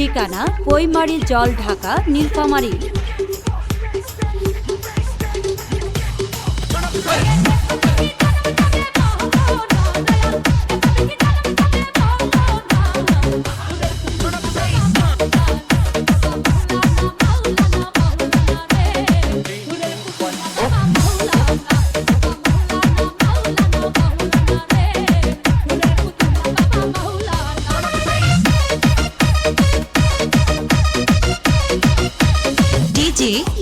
ঠিকানা পৈমারি জল ঢাকা নীলফামারী। Lee.